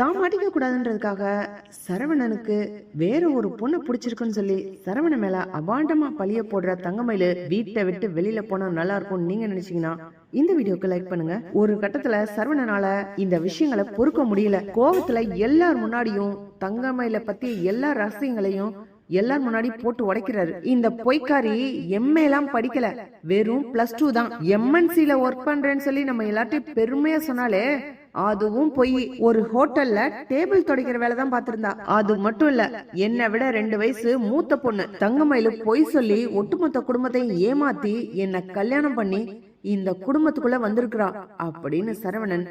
தான் மாட்டிக்க கூடாதுன்றதுக்காக சரவணனுக்கு வேற ஒரு பொண்ணை பிடிச்சிருக்குன்னு சொல்லி சரவணன் மேல அபாண்டமா பழிய போடுற தங்கமயிலு வீட்டை விட்டு வெளியில போனா நல்லா இருக்கும்னு நீங்க நினைச்சீங்கன்னா இந்த வீடியோக்கு லைக் பண்ணுங்க. ஒரு கட்டத்துல சரவணனால இந்த விஷயங்களை பொறுக்க முடியல. கோபத்துல எல்லார் முன்னாடியும் தங்கமயில பத்தி எல்லா ரகசியங்களையும் எல்லார் முன்னாடி போட்டு உடைக்கிறாரு. இந்த பொய்க்காரி எம்ஏ எல்லாம் படிக்கல. வெறும் பிளஸ் டூ தான். எம்என்சில ஒர்க் பண்றேன்னு சொல்லி நம்ம எல்லாத்தையும் பெருமையா சொன்னாலே அதுவும் போய் ஒரு ஹோட்டல்ல டேபிள் துடைக்கிற வேலை தான் பாத்திருந்தா அது மட்டும் இல்ல என்னை விட ரெண்டு வயசு மூத்த பொண்ணு தங்கமயிலு பொய் சொல்லி ஒட்டுமொத்த குடும்பத்தையும் ஏமாத்தி என்ன கல்யாணம் பண்ணி இந்த குடும்பத்துக்குள்ள வந்திருக்கிறா அப்படின்னு சரவணன்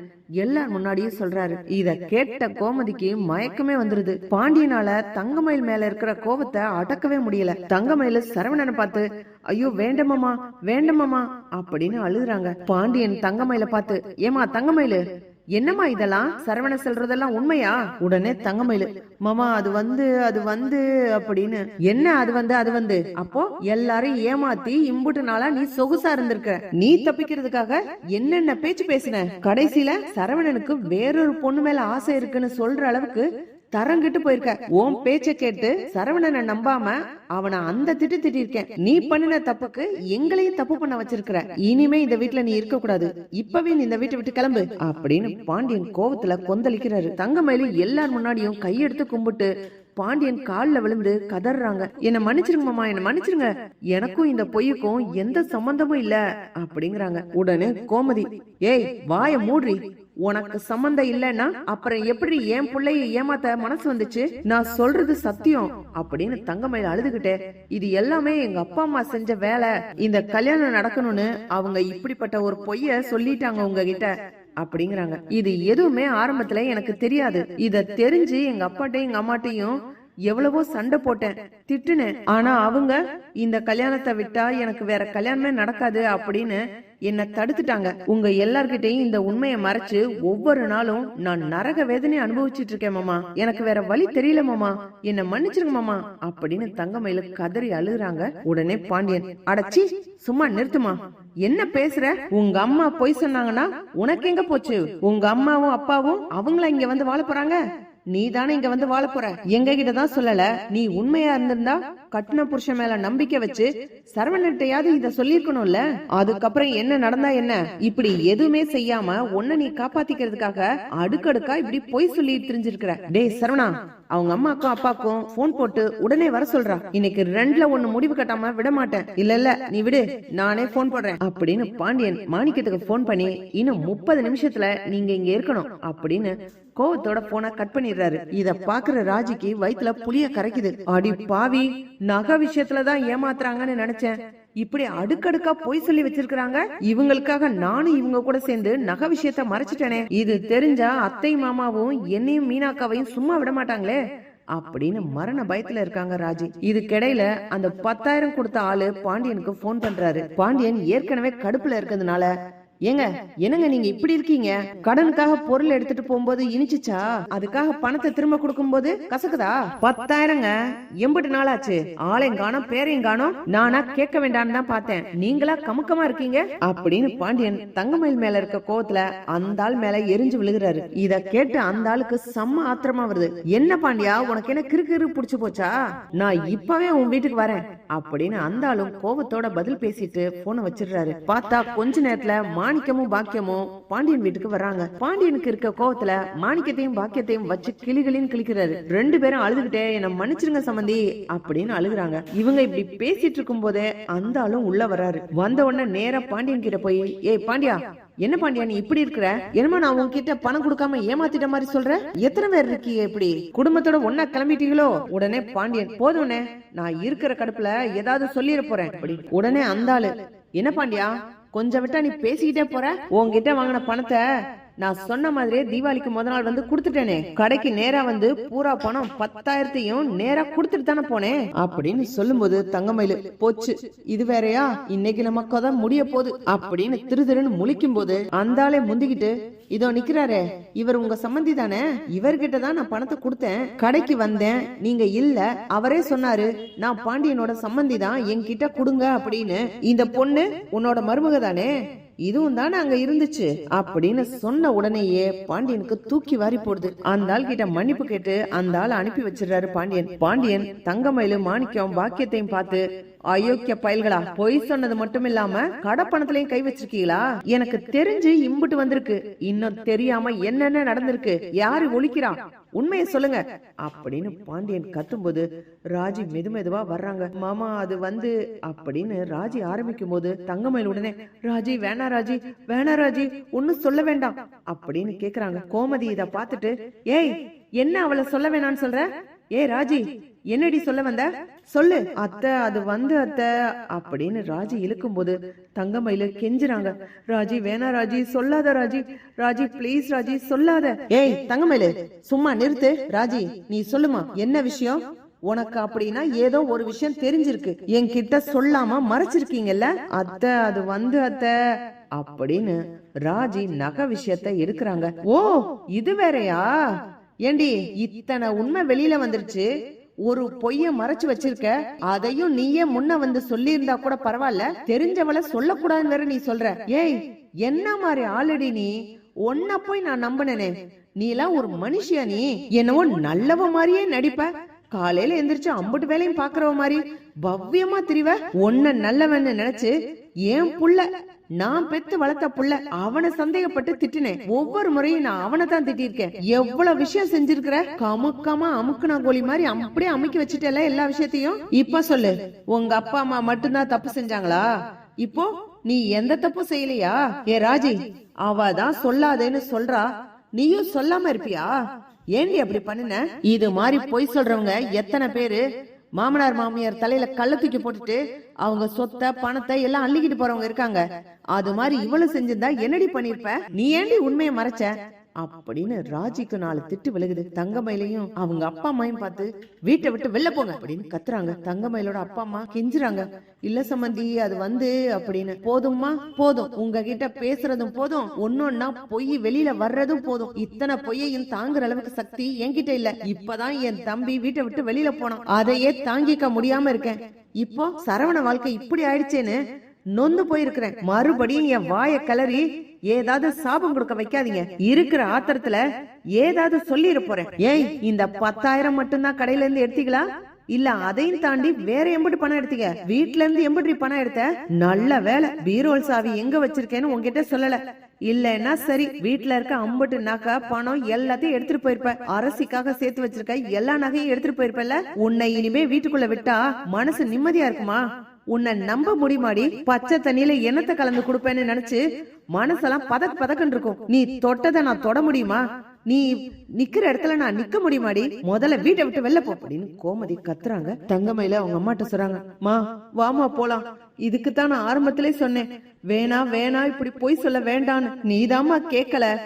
எல்லார் முன்னாடியும் சொல்றாரு. இத கேட்ட கோமதிக்கு மயக்கமே வந்துருது. பாண்டியனால தங்கமயில் மேல இருக்கிற கோவத்தை அடக்கவே முடியல. தங்கமயில சரவணனை பார்த்து ஐயோ வேண்டமாமா வேண்டமாமா அப்படின்னு அழுகுறாங்க. பாண்டியன் தங்கமயில பார்த்து ஏமா தங்கமயிலு என்னம்மா இதெல்லாம்? சரவண சொல்றதெல்லாம் உண்மையா? உடனே தங்கமயிலு மாமா அது வந்து அது வந்து அப்படின்னு. என்ன அது வந்து அது வந்து? அப்போ எல்லாரும் ஏமாத்தி இம்புட்டு நாளா நீ சொகுசா இருந்திருக்க? நீ தப்பிக்கிறதுக்காக என்னென்ன பேச்சு பேசின? கடைசியில சரவணனுக்கு வேறொரு பொண்ணு மேல ஆசை இருக்குன்னு சொல்ற அளவுக்கு தரங்கிட்டு போயிருக்க. ஓம் பேச்ச கேட்டு சரவணனை நம்பாம அவனை அந்த திட்டு திட்டிருக்கேன் நீ பண்ணின தப்புக்கு எங்களையும் தப்பு பண்ண வச்சிருக்கிற. இனிமே இந்த வீட்டுல நீ இருக்க கூடாது இப்பவே நீ இந்த வீட்டை விட்டு கிளம்பு. அப்படின்னு பாண்டியன் கோவத்துல கொந்தளிக்கிறாரு. தங்கமயிலு எல்லார் முன்னாடியும் கையெடுத்து கும்பிட்டு பாண்டியன் கால்ல விழுந்து கதறாங்க. என்ன மன்னிச்சிருங்க மாமா என்ன மன்னிச்சிருங்க. எனக்கும் இந்த பொய்யுக்கும் எந்த சம்பந்தமும் இல்ல. அப்படிங்கிறாங்க. உடனே கோமதி ஏய் வாய மூடுறி. உனக்கு சம்மந்தம் இல்லைன்னா அப்புறம் எப்படி என் பிள்ளைய ஏமாத்த மனசு வந்துச்சு? நான் சொல்றது சத்தியம் அப்படின்னு தங்கமயில் அழுதுகிட்டே இது எல்லாமே எங்க அப்பா அம்மா செஞ்ச வேலை. இந்த கல்யாணம் நடக்கணும்னு அவங்க இப்படிப்பட்ட ஒரு பொய்ய சொல்லிட்டாங்க உங்ககிட்ட அப்படிங்கிறாங்க. இது எதுவுமே ஆரம்பத்துல எனக்கு தெரியாது. இத தெரிஞ்சு எங்க அப்பாட்டையும் எங்க அம்மாட்டையும் எவ்வளவோ சண்டை போட்டேன் திட்டுனேன். ஆனா அவங்க இந்த கல்யாணத்தை விட்டா எனக்கு வேற கல்யாணமே நடக்காது அப்படின்னு என்ன தடுத்துட்டாங்க. உங்க எல்லார்கிட்டையும் இந்த உண்மையை மறைச்சு ஒவ்வொரு நாளும் நான் நரக வேதனை அனுபவிச்சுட்டு இருக்கேன் மாமா. எனக்கு வேற வழி தெரியல மாமா. என்ன மன்னிச்சிருங்க மாமா அப்படின்னு தங்கமயில கதறி அழுகுறாங்க. உடனே பாண்டியன் அடச்சி சும்மா நிறுத்துமா? என்ன பேசுற? உங்க அம்மா பொய் சொன்னாங்கன்னா உனக்கு எங்க போச்சு? உங்க அம்மாவும் அப்பாவும் அவங்கள இங்க வந்து வாழ போறாங்க? நீ தானே இங்க வந்து வாழ போற? எங்க கிட்ட தான் சொல்லல. நீ உண்மையா இருந்திருந்தா கட்டின புருஷன் மேல நம்பிக்கை வச்சு சரவணட்டையாவது இத சொல்லிருக்கணும்ல அதுக்கப்புறம் என்ன நடந்தா என்ன? இப்படி எதுவுமே செய்யாம உன்ன நீ காப்பாத்திக்கிறதுக்காக அடுக்கடுக்கா இப்படி பொய் சொல்லி தெரிஞ்சிருக்கிற. டேய் சரவணா அவங்க அம்மாக்கும் அப்பாக்கும் போன் போட்டு உடனே வர சொல்றா. இன்னைக்கு ரெண்டுல ஒண்ணு முடிவு கட்டாம விட மாட்டேன். இல்ல இல்ல நீ விடு நானே போன் போடுறேன். அப்படின்னு பாண்டியன் மாணிக்கத்துக்கு போன் பண்ணி இன்னும் முப்பது நிமிஷத்துல நீங்க இங்க இருக்கணும் அப்படின்னு கோவத்தோட போனா கட் பண்ணிடுறாரு. இத பாக்குற ராஜிக்கு வயித்துல புளிய கரைக்குது. அடி பாவி நகை விஷயத்துலதான் ஏமாத்துறாங்கன்னு நினைச்சேன். இப்படி அடுக்கடுக்கா பொய் சொல்லி வச்சிருக்காங்க இவங்களுக்காக நானும் இவங்க கூட சேர்ந்து நகை விஷயத்த மறைச்சிட்டேனே. இது தெரிஞ்சா அத்தை மாமாவும் என்னையும் மீனாக்காவையும் சும்மா விட மாட்டாங்களே? அப்படின்னு மரண பயத்துல இருக்காங்க ராஜி. இதுக்கிடையில அந்த பத்தாயிரம் கொடுத்த ஆளு பாண்டியனுக்கு போன் பண்றாரு. பாண்டியன் ஏற்கனவே கடுப்புல இருக்கிறதுனால ஏங்க என்னங்க நீங்க இப்படி இருக்கீங்க? கடனுக்காக பொருள் எடுத்துட்டு போகும்போது இனிச்சுச்சா? அதுக்காக பணத்தை திரும்ப கொடுக்கும்போது கசக்குதா? பத்தாயிரங்க. எண்பது நாளாச்சு. ஆளையும் காணோம் பேரையும் காணோம். நானா கேட்க வேண்டாம்னு தான் பார்த்தேன். நீங்களா கமுக்கமா இருக்கீங்க? அப்படின்னு பாண்டியன் தங்கமயில் மேல இருக்க கோவத்துல அந்த ஆள் மேல எரிஞ்சு விழுகிறாரு. இத கேட்டு அந்த ஆளுக்கு செம்ம ஆத்திரமா வருது. என்ன பாண்டியா உனக்கு என்ன கிறு கிறு புடிச்சு போச்சா? நான் இப்பவே உன் வீட்டுக்கு வரேன். அப்படின்னு அந்த ஆளும் கோவத்தோட பதில் பேசிட்டு போனை வச்சிடுறாரு. பார்த்தா கொஞ்ச நேரத்துல மாணிக்கமும் பாக்கியமும் பாண்டியன் வீட்டுக்கு வர்றாங்க. பாண்டியனுக்கு இருக்க கோவத்துல மாணிக்கத்தையும் பாக்கியத்தையும் வச்சு கிளிகளின்னு கிளிக்கிறாரு ரெண்டு பேரும் அழுதுகிட்டே என்ன மன்னிச்சிருங்க சம்பந்தி அப்படின்னு அழுகுறாங்க. இவங்க இப்படி பேசிட்டு இருக்கும் போதே அந்த ஆளும் உள்ள வர்றாரு. வந்த உடனே நேரா பாண்டியன் கிட்ட போய் ஏய் பாண்டியா என்ன பாண்டியா நீ இப்படி இருக்கிற? என்னமா நான் உன்கிட்ட பணம் கொடுக்காம ஏமாத்திட்ட மாதிரி சொல்ற? எத்தனை பேர் இருக்கீங்க இப்படி? குடும்பத்தோட ஒன்னா கிளம்பிட்டீங்களோ? உடனே பாண்டியன் போதும்னே நான் இருக்கிற கடுப்புல ஏதாவது சொல்லிட போறேன். அப்படி உடனே அந்த ஆளு என்ன பாண்டியா கொஞ்சம் விட்டா நீ பேசிக்கிட்டே போற? உன்கிட்ட வாங்கின பணத்தை நான் சொன்ன மாதிரியே தீபாவளிக்கு முத நாள் வந்து குடுத்துட்டேனே. கடைக்கு நேரா வந்து பூரா பணம் பத்தாயிரத்தையும் நேரா குடுத்துட்டு தானே போனேன் அப்படின்னு சொல்லும்போது தங்கமயிலு போச்சு இது வேறயா? இன்னைக்கு நமக்கு தான் முடிய போகுது. அப்படின்னு திரு திருன்னு முழிக்கும் போது அந்த ஆளே முந்திக்கிட்டு இதோ நிக்கிறாரு இவர் உங்க சம்மந்தி தானே? இவர்கிட்ட தான் நான் பணத்தை கொடுத்தேன். கடைக்கு வந்தேன். நீங்க இல்ல. அவரே சொன்னாரு நான் பாண்டியனோட சம்மந்தி தான் என்கிட்ட கொடுங்க அப்படின்னு. இந்த பொண்ணு உன்னோட மருமக தானே? இதுவும் தானே அங்க இருந்துச்சு. அப்படின்னு சொன்ன உடனேயே பாண்டியனுக்கு தூக்கி வாரி போடுது. அந்த ஆள் கிட்ட மன்னிப்பு கேட்டு அந்த ஆள் அனுப்பி வச்சிடறாரு பாண்டியன். பாண்டியன் தங்கமயிலு மாணிக்கம் பாக்கியத்தையும் பார்த்து அயோக்கிய பயல்களா? பொய் சொன்னது மட்டும் இல்லாம கடப்பணத்திலையும் கை வச்சிருக்கீங்களா? எனக்கு தெரிஞ்சு இம்புட்டு வந்திருக்கு. இன்னும் தெரியாம என்னென்ன நடந்திருக்கு? யாரு ஒழிக்கிறா? உண்மையை சொல்லுங்க. அப்படின்னு பாண்டியன் கத்தும்போது ராஜி மெது மெதுவா வர்றாங்க. மாமா அது வந்து அப்படின்னு ராஜி ஆரம்பிக்கும் போது தங்கமயில் உடனே ராஜி வேணா ராஜி வேணா ராஜி ஒன்னும் சொல்ல வேண்டாம். அப்படின்னு கேக்குறாங்க. கோமதி இத பாத்துட்டு ஏய் என்ன அவளை சொல்ல வேணாம்னு சொல்ற? ஏய் ராஜி என்னடி சொல்ல வந்த? சொல்லு. அத்தை அது வந்து அத்தை அப்படின்னு ராஜி இழுக்கும்போது தங்கமயில கெஞ்சுறாங்க. ராஜி வேணா ராஜி சொல்லாத ராஜி. ராஜி ப்ளீஸ் ராஜி சொல்லாத. ஏய் தங்கமயிலு சும்மா நிறுத்து. ராஜி நீ சொல்லுமா என்ன விஷயம்? உனக்கு அப்படின்னா ஏதோ ஒரு விஷயம் தெரிஞ்சிருக்கு. என்கிட்ட சொல்லாம மறைச்சிருக்கீங்கல்ல? அத்தை அது வந்து அத்தை அப்படின்னு ராஜி நகை விஷயத்த எடுக்கிறாங்க. ஓ இது வேறயா? ஏண்டி இத்தனை உண்மை வெளியில வந்துருச்சு. ஒரு பொய்ய மறைச்சு வச்சிருக்க அதையும் நீயே முன்ன வந்து சொல்லி இருந்தா கூட பரவாயில்ல தெரிஞ்சவள சொல்லக்கூடாதுன்னு வேற நீ சொல்ற. ஏய் என்ன மாதிரி ஆல்ரெடி நீ? ஒன்ன போய் நான் நம்பினேனே. நீ எல்லாம் ஒரு மனுஷியா நீ? என்னவோ நல்லவ மாதிரியே நடிப்ப. காலையில எந்திரிச்சு அம்புட்டு வேலையும் பாக்குறவ மாதிரி பவ்யமா திரிவ. ஒன்ன நல்லவன்னு நினைச்சு ஏன் புள்ள நான் பெத்து வளர்த்த புள்ள அவனை சந்தேகப்பட்டு திட்டினேன். ஒவ்வொரு முறையும் நான் அவனை தான் திட்டிருக்கேன் எவ்வளவு விஷயம் செஞ்சிருக்கிற? கமுக்கமா அமுக்குனா கோழி மாதிரி அப்படியே அமுக்கி வச்சுட்டேல எல்லா விஷயத்தையும்? இப்ப சொல்லு. உங்க அப்பா அம்மா மட்டும்தான் தப்பு செஞ்சாங்களா? இப்போ நீ எந்த தப்பும் செய்யலையா? ஏ ராஜி அவ தான் சொல்லாதேன்னு சொல்றா. நீயும் சொல்லாம இருப்பியா? ஏண்டி அப்படி பண்ணுன? இது மாதிரி பொய் சொல்றவங்க எத்தனை பேரு? மாமனார் மாமியார் தலையில கள்ள தூக்கி போட்டுட்டு அவங்க சொத்தை பணத்தை எல்லாம் அள்ளிக்கிட்டு போறவங்க இருக்காங்க. அது மாதிரி இவ்வளவு செஞ்சிருந்தா என்னடி பண்ணிருப்ப? நீ ஏண்டி உண்மையை மறைச்ச? அப்படின்னு ராஜிக்கு நாலு திட்டு விலகுது. தங்கமயிலையும் அவங்க அப்பா அம்மாயும் பார்த்து வீட்டை விட்டு வெளில போங்க அப்படின்னு கத்துறாங்க. தங்கமயிலோட அப்பா அம்மா கெஞ்சுறாங்க. இல்ல சம்பந்தி அது வந்து அப்படின்னு போதும்மா? போதும். உங்ககிட்ட பேசுறதும் போதும். ஒன்னொன்னா பொய் வெளியில வர்றதும் போதும். இத்தனை பொய்யையும் தாங்குற அளவுக்கு சக்தி என்கிட்ட இல்ல. இப்பதான் என் தம்பி வீட்டை விட்டு வெளியில போனான். அதையே தாங்கிக்க முடியாம இருக்கேன். இப்போ சரவண வாழ்க்கை இப்படி ஆயிடுச்சேன்னு நொந்து போயிருக்கிறேன். மறுபடியும் என் வாய கிளறி ஏதாவது சாபம் கொடுக்க வைக்காதீங்க. இருக்கிற ஆத்திரத்துல ஏதாவது சொல்லிட போறேன். ஏய் இந்த பத்தாயிரம் மட்டும்தான் கடையில இருந்து எடுத்தீங்களா? இல்ல அதையும் தாண்டி வேற எம்பிட்டு பணம் எடுத்தீங்க? வீட்ல இருந்து எம்பிட்டு பணம் எடுத்த? நல்ல வேலை. பீரோல் சாவி எங்க வச்சிருக்கேன்னு உங்ககிட்ட சொல்லல. இல்லன்னா சரி வீட்ல இருக்க அம்பட்டு நகை பணம் எல்லாத்தையும் எடுத்துட்டு போயிருப்ப அரசிக்காக சேர்த்து வச்சிருக்க எல்லா நகையும் எடுத்துட்டு போயிருப்பல உன்னை இனிமே வீட்டுக்குள்ள விட்டா மனசு நிம்மதியா இருக்குமா? உன்னை நம்ப முடியுமாடி? பச்சை தண்ணியில என்னத்தை கலந்து கொடுப்பேன்னு நினைச்சு மனசெல்லாம் பதக் பதக்கன் இருக்கும். நீ தொட்டதை நான் தொட முடியுமா? நீ நிக்கிற இடத்துல நான் நிக்க முடியுமாடி? முதல்ல வீட்டை விட்டு வெளில போ அப்படின்னு கோமதி கத்துறாங்க. தங்கமையில அவங்க அம்மாட்ட சொல்றாங்க மா வாமா போலாம். இதுக்கு தான் நான் ஆரம்பத்திலே சொன்னேன். வேணா வேணா இப்படி போய் சொல்ல வேண்டான்னு. நீதாம்மா கேக்கல.